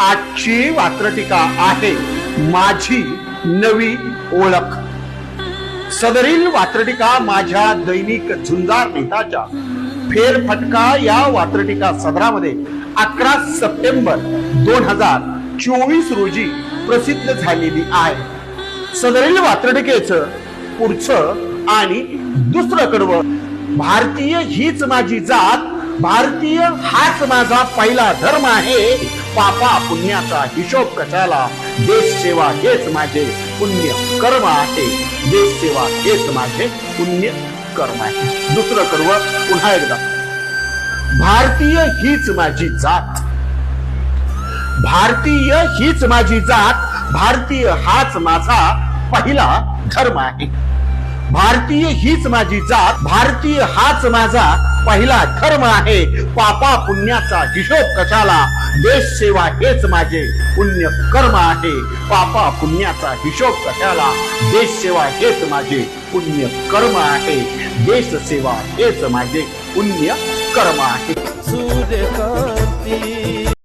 आजची वात्रटिका आहे माझी नवी ओळख. सदरील वात्रटिका माझ्या दैनिक झुंजार नेताच्या फेरफटका या वात्रटिका सदरामध्ये अकरा सप्टेंबर दोन हजार चोवीस रोजी प्रसिद्ध झालेली आहे. सदरील वात्रटिकेचं पुढचं आणि दुसरं कडव भारतीय हीच माझी जात भारतीय हाच माझा पहिला धर्म आहे पापा पुण्याचा हिशोब कशाला देश सेवा हेच माझे पुण्य कर्म आहे. देश सेवा हेच माझे पुण्य कर्म आहे. दुसरं कर्म पुन्हा एकदा. भारतीय हीच माझी जात. भारतीय हीच माझी जात. भारतीय हाच माझा पहिला धर्म आहे. भारतीय हीच माझी जात भारतीय हाच माझा पहिला धर्म आहे. पापा पुण्याचा हिशोब कशाला? देश सेवा हेच माझे पुण्य कर्म आहे. पापा पुण्याचा हिशोब कशाला? देश सेवा हेच माझे पुण्य कर्म आहे. देश सेवा हेच माझे पुण्य कर्म आहे.